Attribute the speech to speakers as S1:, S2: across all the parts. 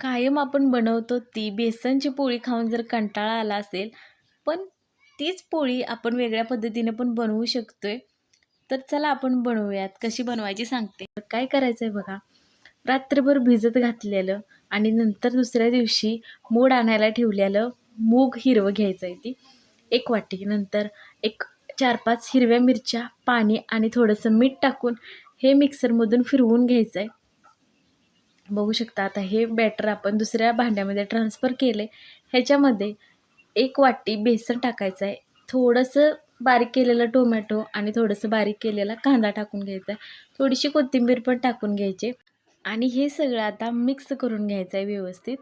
S1: कायम आपण बनवतो ती बेसनची पोळी खाऊन जर कंटाळा आला असेल पण तीच पोळी आपण वेगळ्या पद्धतीने पण बनवू शकतोय. तर चला आपण बनवूयात. कशी बनवायची सांगते. तर काय करायचं आहे बघा. रात्रभर भिजत घातलेलं आणि नंतर दुसऱ्या दिवशी मोड आणायला ठेवलेलं मूग हिरवं घ्यायचं आहे ती. एक वाटी. नंतर एक चार पाच हिरव्या मिरच्या पाणी आणि थोडंसं मीठ टाकून हे मिक्सरमधून फिरवून घ्यायचं आहे बघू शकता. आता हे बॅटर आपण दुसऱ्या भांड्यामध्ये ट्रान्सफर केले. ह्याच्यामध्ये एक वाटी बेसन टाकायचं आहे. थोडंसं बारीक केलेलं टोमॅटो आणि थोडंसं बारीक केलेला कांदा टाकून घ्यायचा आहे. थोडीशी कोथिंबीर पण टाकून घ्यायची आणि हे सगळं आता मिक्स करून घ्यायचं आहे व्यवस्थित.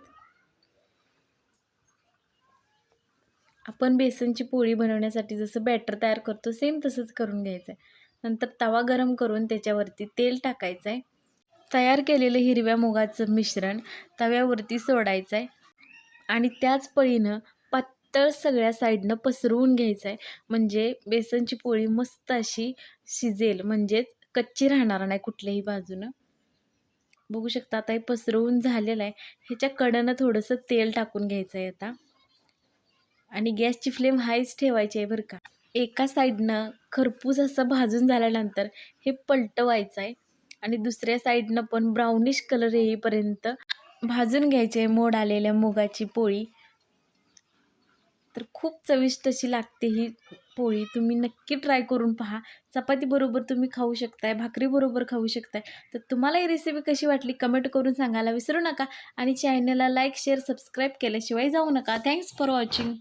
S1: आपण बेसनची पोळी बनवण्यासाठी जसं बॅटर तयार करतो सेम तसंच करून घ्यायचं आहे. नंतर तवा गरम करून त्याच्यावरती तेल टाकायचं आहे. तयार केलेलं हिरव्या मुगाचं मिश्रण तव्यावरती सोडायचं आहे आणि त्याच पळीनं पातळ सगळ्या साईडनं पसरवून घ्यायचं आहे म्हणजे बेसनची पोळी मस्त अशी शिजेल. म्हणजेच कच्ची राहणार नाही कुठल्याही बाजूनं. बघू शकता आता हे पसरवून झालेलं आहे. ह्याच्या कडनं थोडंसं तेल टाकून घ्यायचं आहे आता. आणि गॅसची फ्लेम हायच ठेवायची आहे बरं का. एका साईडनं खरपूस असं भाजून झाल्यानंतर हे पलटवायचं आहे आणि दुसऱ्या साईडनं पण ब्राउनिश कलर येईपर्यंत भाजून घ्यायचे मोड आलेल्या मुगाची पोळी. तर खूप चविष्ट अशी लागते ही पोळी. तुम्ही नक्की ट्राय करून पहा. चपातीबरोबर तुम्ही खाऊ शकताय भाकरीबरोबर खाऊ शकताय. तर तुम्हाला ही रेसिपी कशी वाटली कमेंट करून सांगायला विसरू नका. आणि चॅनलला लाईक शेअर सबस्क्राईब केल्याशिवाय जाऊ नका. Thanks for watching